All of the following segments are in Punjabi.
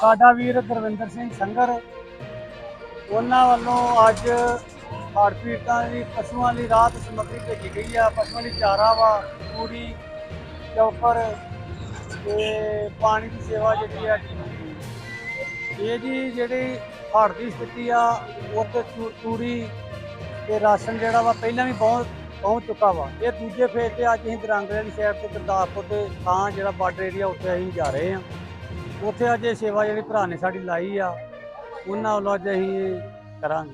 ਸਾਡਾ ਵੀਰ ਗੁਰਵਿੰਦਰ ਸਿੰਘ ਸੰਗਰ, ਉਹਨਾਂ ਵੱਲੋਂ ਅੱਜ ਹੜ੍ਹ ਪੀੜਤਾਂ ਦੀ, ਪਸ਼ੂਆਂ ਲਈ ਰਾਹਤ ਸਮੱਗਰੀ ਭੇਜੀ ਗਈ ਆ। ਪਸ਼ੂਆਂ ਲਈ ਚਾਰਾ ਵਾ ਪੂਰੀ ਚੌਪਰ ਤੇ ਪਾਣੀ ਦੀ ਸੇਵਾ ਜਿਹੜੀ ਆ ਕੀਤੀ। ਗਈ। ਇਹ ਜੀ ਜਿਹੜੀ ਹੜ੍ਹ ਦੀ ਸਥਿਤੀ ਆ ਉੱਥੇ ਤੂ- ਤੂੜੀ ਤੇ ਰਾਸ਼ਨ ਜਿਹੜਾ ਵਾ ਪਹਿਲਾਂ ਵੀ ਬਹੁਤ ਪਹੁੰਚ ਚੁੱਕਾ ਵਾ। ਇਹ ਦੂਜੇ ਫੇਜ਼ ਤੇ ਅੱਜ ਅਸੀਂ ਦਰਾਂਗਲੇ ਵਾਲੀ ਸ਼ਹਿਰ ਤੇ ਗੁਰਦਾਸਪੁਰ ਦੇ ਥਾਂ ਜਿਹੜਾ ਬਾਰਡਰ ਏਰੀਆ ਉੱਥੇ ਅਸੀਂ ਜਾ ਰਹੇ ਹਾਂ। ਉੱਥੇ ਅੱਜ ਇਹ ਸੇਵਾ ਜਿਹੜੀ ਭਰਾ ਨੇ ਸਾਡੀ ਲਾਈ ਆ, ਉਹਨਾਂ ਵੱਲੋਂ ਅੱਜ ਅਸੀਂ ਕਰਾਂਗੇ।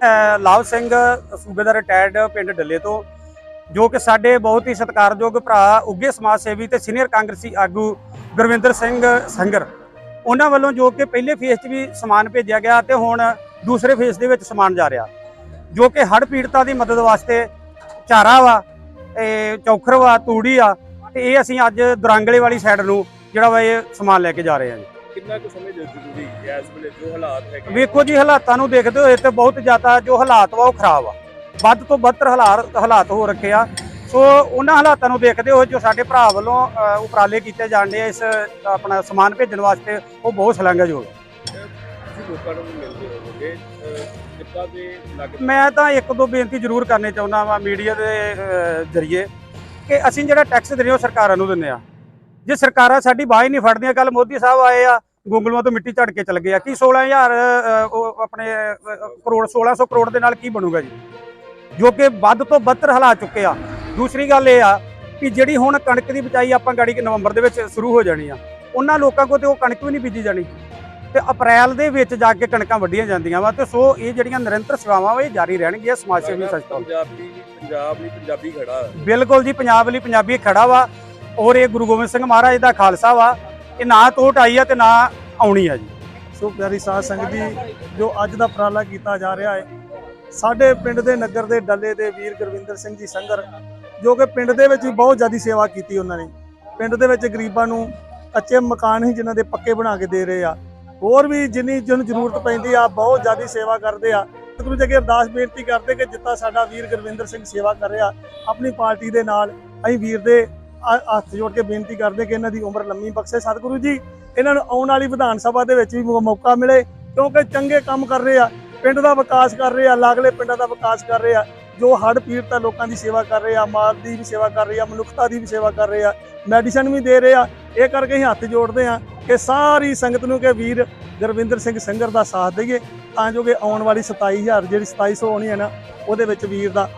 ਅਹ ਲਾਭ ਸਿੰਘ ਸੂਬੇਦਾਰ ਰਿਟਾਇਰਡ ਪਿੰਡ ਡੱਲੇ ਤੋਂ, ਜੋ ਕਿ ਸਾਡੇ ਬਹੁਤ ਹੀ ਸਤਿਕਾਰਯੋਗ ਭਰਾ ਉੱਗੇ ਸਮਾਜ ਸੇਵੀ ਤੇ ਸੀਨੀਅਰ ਕਾਂਗਰਸੀ ਆਗੂ ਗੁਰਵਿੰਦਰ ਸਿੰਘ ਸੰਗਰ, ਉਹਨਾਂ ਵੱਲੋਂ ਜੋ ਕਿ ਪਹਿਲੇ ਫੇਸ 'ਚ ਵੀ ਸਮਾਨ ਭੇਜਿਆ ਗਿਆ ਤੇ ਹੁਣ ਦੂਸਰੇ ਫੇਸ ਦੇ ਵਿੱਚ ਸਮਾਨ ਜਾ ਰਿਹਾ। ਜੋ ਕਿ ਹੜ੍ਹ ਪੀੜਤਾਂ ਦੀ ਮਦਦ ਵਾਸਤੇ ਚਾਰਾ ਵਾ, ਇਹ ਚੌਖਰ ਵਾ, ਤੂੜੀ ਆ, ਤੇ ਇਹ ਅਸੀਂ ਅੱਜ ਦਰਾਂਗਲੇ ਵਾਲੀ ਸਾਈਡ ਨੂੰ ਜਿਹੜਾ ਵਾ ਇਹ ਸਮਾਨ ਲੈ ਕੇ ਜਾ ਰਹੇ ਹਾਂ ਜੀ। ਕਿੰਨਾ ਕੁ ਸਮੇਂ ਦੇ ਜ਼ਰੂਰੀ ਹੈ ਇਸ ਵੇਲੇ ਜੋ ਹਾਲਾਤ ਹੈਗੇ ਵੇਖੋ ਜੀ ਹਾਲਾਤਾਂ ਨੂੰ ਦੇਖਦੇ ਹੋਏ ਤੇ ਬਹੁਤ ਜ਼ਿਆਦਾ ਜੋ ਹਾਲਾਤ ਵਾ ਉਹ ਖਰਾਬ ਆ। ਵੱਧ ਤੋਂ ਬੱਤਰ ਹਾਲਾਤ ਹਾਲਾਤ ਹੋ ਰੱਖੇ ਆ। ਸੋ ਉਹਨਾਂ ਹਾਲਾਤਾਂ ਨੂੰ ਦੇਖਦੇ ਹੋਏ ਜੋ ਸਾਡੇ ਭਰਾ ਵੱਲੋਂ ਉਪਰਾਲੇ ਕੀਤੇ ਜਾਂਦੇ ਆ ਇਸ ਆਪਣਾ ਸਮਾਨ ਭੇਜਣ ਵਾਸਤੇ ਉਹ ਬਹੁਤ ਸ਼ਲਾਘਾਯੋਗ ਆ। ਲੋਕਾਂ ਨੂੰ ਮਿਲਦੇ ਹੋਵੋਗੇ ਅਹ ਕਿੱਦਾਂ ਦੇ ਲੱਗਦਾ? ਮੈਂ ਤਾਂ ਇੱਕ ਦੋ ਬੇਨਤੀ ਜ਼ਰੂਰ ਕਰਨੀ ਚਾਹੁੰਦਾ ਵਾਂ ਮੀਡੀਆ ਦੇ ਜ਼ਰੀਏ ਕਿ ਅਸੀਂ ਜਿਹੜਾ ਟੈਕਸ ਦਿੰਦੇ ਹਾਂ ਉਹ ਸਰਕਾਰਾਂ ਨੂੰ ਦਿੰਦੇ ਆ ਜੇ ਸਰਕਾਰਾਂ ਸਾਡੀ ਬਾਹ ਹੀ ਨਹੀਂ ਫੜਦੀਆਂ ਕੱਲ ਮੋਦੀ ਸਾਹਿਬ ਆਏ ਆ ਗੁੰਗਲੂਆਂ ਤੋਂ ਮਿੱਟੀ ਝੜ ਕੇ ਚਲ ਗਏ ਆ। ਕੀ 16000 ਅ, ਉਹ ਆਪਣੇ ਕਰੋੜ 1600 ਕਰੋੜ ਦੇ ਨਾਲ ਕੀ ਬਣੂਗਾ ਜੀ? ਜੋ ਕਿ ਵੱਧ ਤੋਂ ਬੱਤਰ ਹਾਲਾਤ ਚੁੱਕੇ ਆ। ਦੂਸਰੀ ਗੱਲ ਇਹ ਆ ਕਿ ਜਿਹੜੀ ਹੁਣ ਕਣਕ ਦੀ ਬਿਜਾਈ ਆਪਾਂ ਗਾੜੀ ਕਿ ਨਵੰਬਰ ਦੇ ਵਿੱਚ ਸ਼ੁਰੂ ਹੋ ਜਾਣੀ ਆ ਉਹਨਾਂ ਲੋਕਾਂ ਕੋਲ ਤੇ ਉਹ ਕਣਕ ਵੀ ਨਹੀਂ ਬੀਜੀ ਜਾਣੀ। ਤੇ ਅਪ੍ਰੈਲ ਦੇ ਵਿੱਚ ਜਾ ਕੇ ਕਣਕਾਂ ਵੱਢੀਆਂ ਜਾਂਦੀਆਂ ਵਾ ਤੇ ਸੋ ਇਹ ਜਿਹੜੀਆਂ ਨਿਰੰਤਰ ਸੇਵਾਵਾਂ ਵਾ ਇਹ ਜਾਰੀ ਰਹਿਣਗੀਆਂ ਸਮਾਜ ਸੇਵੀ ਸੰਸਥਾ ਪੰਜਾਬੀ ਪੰਜਾਬ ਲਈ ਪੰਜਾਬੀ ਖੜਾ। ਬਿਲਕੁਲ ਜੀ ਪੰਜਾਬ ਲਈ ਪੰਜਾਬੀ ਖੜਾ ਵਾ। ਔਰ ਇਹ ਗੁਰੂ ਗੋਬਿੰਦ ਸਿੰਘ ਮਹਾਰਾਜ ਦਾ ਖਾਲਸਾ ਵਾ, ਇਹ ਨਾ ਤੋਟ ਆਈ ਆ ਤੇ ਨਾ ਆਉਣੀ ਆ ਜੀ। ਸੋ ਪਿਆਰੀ ਸਾਧ ਸੰਗਤ ਜੀ, ਜੋ ਅੱਜ ਦਾ ਉਪਰਾਲਾ ਕੀਤਾ ਜਾ ਰਿਹਾ ਹੈ, ਸਾਡੇ ਪਿੰਡ ਦੇ ਨਗਰ ਦੇ ਡੱਲੇ ਦੇ ਵੀਰ ਗੁਰਵਿੰਦਰ ਸਿੰਘ ਜੀ ਸੰਗਰ, ਜੋ ਕਿ ਪਿੰਡ ਦੇ ਵਿੱਚ ਵੀ ਬਹੁਤ ਜ਼ਿਆਦਾ ਸੇਵਾ ਕੀਤੀ ਉਹਨਾਂ ਨੇ। ਪਿੰਡ ਦੇ ਵਿੱਚ ਗਰੀਬਾਂ ਨੂੰ ਕੱਚੇ ਮਕਾਨ ਹੀ ਜਿਨ੍ਹਾਂ ਦੇ ਪੱਕੇ ਬਣਾ ਕੇ ਦੇ ਰਹੇ ਆ। ਹੋਰ ਵੀ ਜਿੰਨੀ ਜਿਹਨੂੰ ਜ਼ਰੂਰਤ ਪੈਂਦੀ ਆ, ਬਹੁਤ ਜ਼ਿਆਦਾ ਸੇਵਾ ਕਰਦੇ ਆ। ਗੁਰੂ ਜੀ ਅੱਗੇ ਅਰਦਾਸ ਬੇਨਤੀ ਕਰਦੇ ਕਿ ਜਿੱਤਾ ਸਾਡਾ ਵੀਰ ਗੁਰਵਿੰਦਰ ਸਿੰਘ ਸੇਵਾ ਕਰ ਰਿਹਾ, ਆਪਣੀ ਪਾਰਟੀ ਦੇ ਨਾਲ, ਅਸੀਂ ਵੀਰ ਦੇ ਹੱਥ ਜੋੜ ਕੇ ਬੇਨਤੀ ਕਰਦੇ ਕਿ ਇਹਨਾਂ ਦੀ ਉਮਰ ਲੰਮੀ ਬਖਸ਼ੇ ਸਤਿਗੁਰੂ ਜੀ। ਇਹਨਾਂ ਨੂੰ ਆਉਣ ਵਾਲੀ ਵਿਧਾਨ ਸਭਾ ਦੇ ਵਿੱਚ ਵੀ ਮੌ- ਮੌਕਾ ਮਿਲੇ, ਕਿਉਂਕਿ ਚੰਗੇ ਕੰਮ ਕਰ ਰਹੇ ਆ, ਪਿੰਡ ਦਾ ਵਿਕਾਸ ਕਰ ਰਹੇ ਆ, ਲਾਗਲੇ ਪਿੰਡਾਂ ਦਾ ਵਿਕਾਸ ਕਰ ਰਹੇ ਆ, ਜੋ ਹੜ੍ਹ ਪੀੜਤਾਂ ਲੋਕਾਂ ਦੀ ਸੇਵਾ ਕਰ ਰਹੇ ਆ, ਮਾਲ ਦੀ ਵੀ ਸੇਵਾ ਕਰ ਰਹੇ ਆ, ਮਨੁੱਖਤਾ ਦੀ ਵੀ ਸੇਵਾ ਕਰ ਰਹੇ ਆ, ਮੈਡੀਸਨ ਵੀ ਦੇ ਰਹੇ ਆ। ਇਹ ਕਰਕੇ ਅਸੀਂ ਹੱਥ ਜੋੜਦੇ ਆ ਕਿ ਸਾਰੀ ਸੰਗਤ ਨੂੰ ਕਿ ਵੀਰ ਗੁਰਵਿੰਦਰ ਸਿੰਘ ਸੰਗਰ ਦਾ ਸਾਥ ਦੇਈਏ, ਤਾਂ ਜੋ ਕਿ ਆਉਣ ਵਾਲੀ 27000 ਜਿਹੜੀ 2700 ਆਉਣੀ ਹੈ ਨਾ, ਉਹਦੇ ਵਿੱਚ ਵੀਰ ਦਾ